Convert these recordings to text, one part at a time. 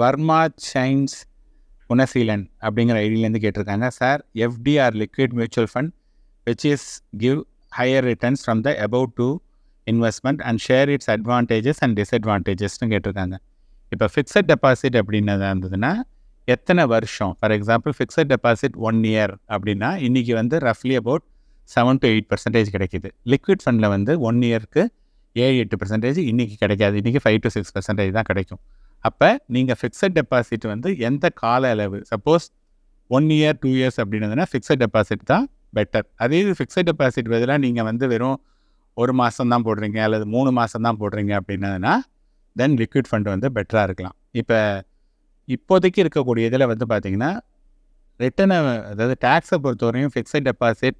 Verma science Gunaseelan அப்படிங்கிற ஐடியிலேருந்து கேட்டிருக்காங்க. Sir FTR liquid mutual fund which is give higher returns from the above to investment and share its advantages and டிஸ்அட்வான்டேஜஸ்னு கேட்டிருக்காங்க. இப்போ fixed deposit அப்படின்னதாக இருந்ததுன்னா எத்தனை வருஷம்? For example fixed deposit one year அப்படின்னா இன்றைக்கி வந்து ரஃப்லி about seven to eight percentage கிடைக்கிது. லிக்விட் ஃபண்டில் வந்து ஒன் இயருக்கு ஏழு எட்டு பர்சன்டேஜ் இன்றைக்கி கிடைக்காது. இன்றைக்கி ஃபைவ் டு சிக்ஸ் பர்சன்டேஜ் தான் கிடைக்கும். அப்போ நீங்கள் ஃபிக்ஸட் டெபாசிட் வந்து எந்த கால அளவு? Suppose one year two years அப்படின்னதுன்னா fixed deposit தான் பெட்டர் அதே இது ஃபிக்ஸட் டெபாசிட் பதிலாக நீங்கள் வந்து வெறும் ஒரு மாதம் தான் போடுறீங்க அல்லது மூணு மாதம் தான் போடுறீங்க அப்படின்னதுன்னா தென் லிக்விட் ஃபண்ட் வந்து பெட்டராக இருக்கலாம். இப்போ இப்போதைக்கு இருக்கக்கூடிய இதில் வந்து பார்த்திங்கன்னா ரிட்டனை அதாவது டேக்ஸை பொறுத்தவரையும் fixed deposit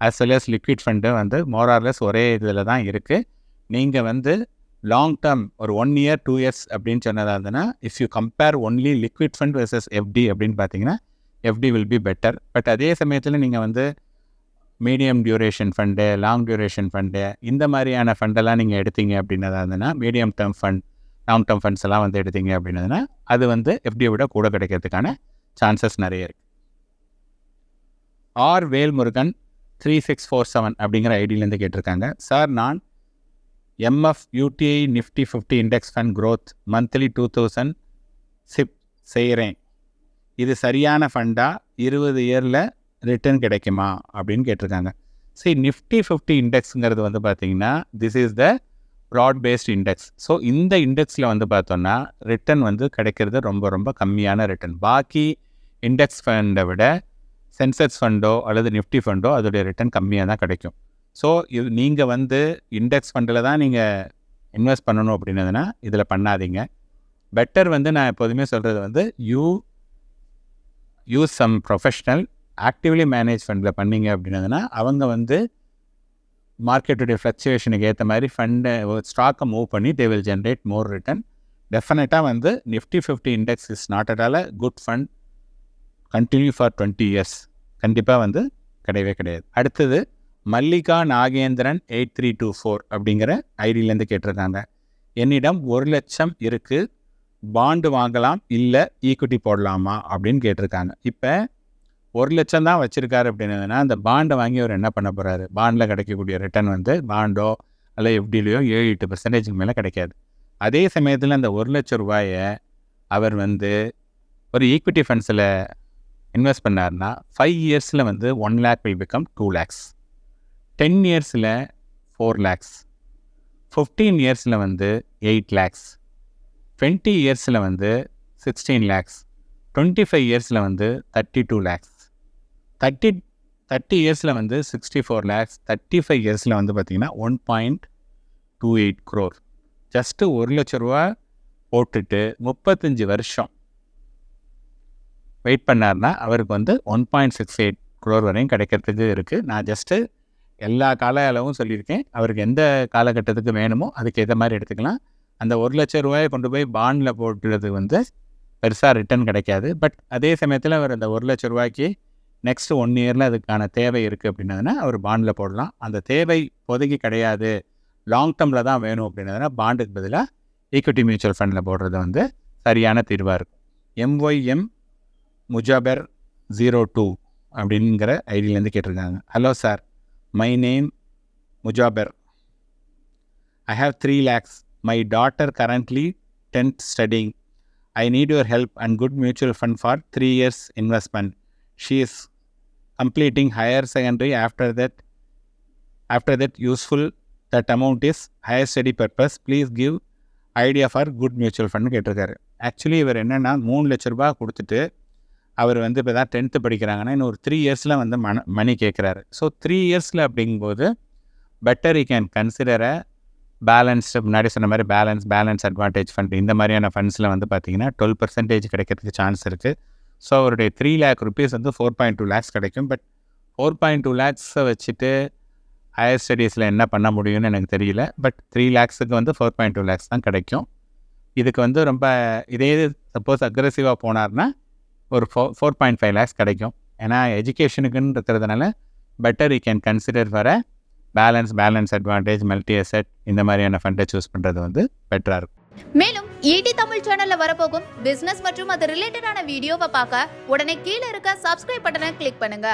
as well as liquid fund வந்து மோரார்லெஸ் ஒரே இதில் தான் இருக்குது நீங்கள் வந்து லாங் டேர்ம் ஒரு ஒன் இயர் டூ இயர்ஸ் அப்படின்னு சொன்னதாக இருந்ததுன்னா if you compare only liquid fund versus FD அப்படின்னு பார்த்தீங்கன்னா FD will be better but அதே சமயத்தில் நீங்கள் வந்து medium duration fund long duration fund இந்த மாதிரியான ஃபண்டெல்லாம் நீங்கள் எடுத்தீங்க அப்படின்னதாக இருந்ததுன்னா medium term fund long term funds எல்லாம் வந்து எடுத்தீங்க அப்படின்னதுன்னா அது வந்து எஃப்டியை விட கூட கிடைக்கிறதுக்கான சான்சஸ் நிறைய இருக்குது R Velmurugan three six four seven அப்படிங்கிற ஐடியிலேருந்து கேட்டிருக்காங்க. சார் நான் MF UTI Nifty fifty index fund growth monthly two thousand SIP செய்கிறேன் இது சரியான ஃபண்டாக இருபது இயரில் ரிட்டர்ன் கிடைக்குமா? அப்படின்னு கேட்டிருக்காங்க. சரி நிஃப்டி ஃபிஃப்டி இண்டெக்ஸுங்கிறது வந்து பார்த்தீங்கன்னா this is the broad based index so இந்த இண்டெக்ஸில் வந்து பார்த்தோன்னா ரிட்டர்ன் வந்து கிடைக்கிறது ரொம்ப ரொம்ப கம்மியான ரிட்டர்ன் பாக்கி இண்டெக்ஸ் ஃபண்டை விட சென்செக்ஸ் ஃபண்டோ அல்லது நிஃப்டி ஃபண்டோ அதோடைய ரிட்டர்ன் கம்மியாக தான் கிடைக்கும். ஸோ இது நீங்கள் வந்து இண்டெக்ஸ் ஃபண்டில் தான் நீங்கள் இன்வெஸ்ட் பண்ணணும் அப்படின்னதுன்னா இதில் பண்ணாதீங்க. பெட்டர் வந்து நான் எப்போதுமே சொல்கிறது வந்து you use some professional actively manage ஃபண்டில் பண்ணீங்க அப்படின்னதுன்னா அவங்க வந்து மார்க்கெட்டுடைய ஃப்ளக்சுவேஷனுக்கு ஏற்ற மாதிரி ஃபண்டை ஸ்டாக்கை மூவ் பண்ணி they will generate more return டெஃபினட்டாக வந்து Nifty fifty index is not at all good fund continue for twenty years கண்டிப்பாக வந்து கிடையவே கிடையாது. அடுத்தது Mallika Nagendran eight three two four அப்படிங்கிற ஐடியிலேருந்து கேட்டிருக்காங்க. என்னிடம் ஒரு லட்சம் இருக்குது பாண்டு வாங்கலாம் இல்லை ஈக்விட்டி போடலாமா அப்படின்னு கேட்டிருக்காங்க. இப்போ ஒரு லட்சம் தான் வச்சுருக்காரு அப்படின்னதுன்னா அந்த பாண்டை வாங்கி அவர் என்ன பண்ண போகிறாரு பாண்டில் கிடைக்கக்கூடிய ரிட்டர்ன் வந்து பாண்டோ அல்ல எஃப்டிலையோ ஏழு எட்டு பர்சன்டேஜுக்கு மேலே கிடைக்காது. அதே சமயத்தில் அந்த ஒரு லட்ச ரூபாயை அவர் வந்து ஒரு ஈக்விட்டி ஃபண்ட்ஸில் இன்வெஸ்ட் பண்ணார்னா ஃபைவ் இயர்ஸில் வந்து one lakh will become two lakhs ten இயர்ஸில் ஃபோர் லேக்ஸ் ஃபிஃப்டீன் இயர்ஸில் வந்து எயிட் லேக்ஸ் டுவெண்ட்டி இயர்ஸில் வந்து சிக்ஸ்டீன் லேக்ஸ் டுவெண்ட்டி ஃபைவ் இயர்ஸில் வந்து thirty two lakhs thirty thirty இயர்ஸில் வந்து sixty four lakhs thirty five இயர்ஸில் வந்து பார்த்திங்கன்னா one point two eight crore just ஒரு லட்ச ரூபா போட்டுட்டு முப்பத்தஞ்சு வருஷம் வெயிட் பண்ணார்னா அவருக்கு வந்து one point six eight crore வரையும் கிடைக்கிறதுக்கு இருக்குது நான் ஜஸ்ட்டு எல்லா கால அளவும் சொல்லியிருக்கேன். அவருக்கு எந்த காலகட்டத்துக்கு வேணுமோ அதுக்கு ஏற்ற மாதிரி எடுத்துக்கலாம். அந்த ஒரு லட்சம் ரூபாயை கொண்டு போய் பாண்டில் போட்டுறது வந்து பெருசாக ரிட்டர்ன் கிடைக்காது. பட் அதே சமயத்தில் அவர் அந்த ஒரு லட்ச ரூபாய்க்கு நெக்ஸ்ட் ஒன் இயரில் அதுக்கான தேவை இருக்குது அப்படின்னதுன்னா அவர் பாண்டில் போடலாம். அந்த தேவை இப்போதைக்கு கிடையாது. லாங் டேர்மில் தான் வேணும் அப்படின்னதுனா பாண்டுக்கு பதிலாக ஈக்விட்டி மியூச்சுவல் ஃபண்டில் போடுறது வந்து சரியான தீர்வாக இருக்கும். எம்ஒய்எம் முஜாபர் ஜீரோ டூ அப்படிங்கிற ஐடியிலேருந்து கேட்டிருக்காங்க. Hello sir my name Mujabar I have three lakhs my daughter currently tenth studying I need your help and good mutual fund for three years investment she is completing higher secondary after that after that useful that amount is higher study purpose please give idea for good mutual fund கேட்டிருக்காரு. Actually இவர் என்னென்னா மூணு லட்ச ரூபா கொடுத்துட்டு அவர் வந்து இப்போ தான் டென்த்து படிக்கிறாங்கன்னா இன்னும் ஒரு த்ரீ இயர்ஸில் வந்து மன மணி கேட்குறாரு ஸோ த்ரீ இயர்ஸில் அப்படிங்கும்போது better you can consider a balanced முன்னாடி சொன்ன மாதிரி பேலன்ஸ் பேலன்ஸ் அட்வான்டேஜ் ஃபண்ட் இந்த மாதிரியான ஃபண்ட்ஸில் வந்து பார்த்தீங்கன்னா டுவெல் பர்சன்டேஜ் கிடைக்கிறதுக்கு சான்ஸ் இருக்குது ஸோ அவருடைய த்ரீ லேக் ருபீஸ் வந்து ஃபோர் பாயிண்ட் டூ லேக்ஸ் கிடைக்கும். பட் ஃபோர் பாயிண்ட் டூ லேக்ஸை வச்சுட்டு ஹையர் ஸ்டடீஸில் என்ன பண்ண முடியும்னு எனக்கு தெரியல. பட் த்ரீ லேக்ஸுக்கு வந்து ஃபோர் பாயிண்ட் டூ லேக்ஸ் தான் கிடைக்கும். இதுக்கு வந்து ரொம்ப இதே சப்போஸ் அக்ரெசிவாக போனார்னா ஒரு ஃபோ ஃபோர் பாயிண்ட் ஃபைவ் லேக்ஸ் கிடைக்கும். ஏன்னா எஜுகேஷனுக்குன்னு இருக்கிறதுனால better you can consider for a balance balance advantage multi asset இந்த மாதிரியான ஃபண்டை சூஸ் பண்ணுறது வந்து பெட்டராக இருக்கும். மேலும் ஈடி தமிழ் சேனல்ல வரப்போகும் பிசினஸ் மற்றும் அது ரிலேட்டடான வீடியோவை பார்க்க உடனே கீழே இருக்க சப்ஸ்கிரைப் பட்டனை கிளிக் பண்ணுங்க.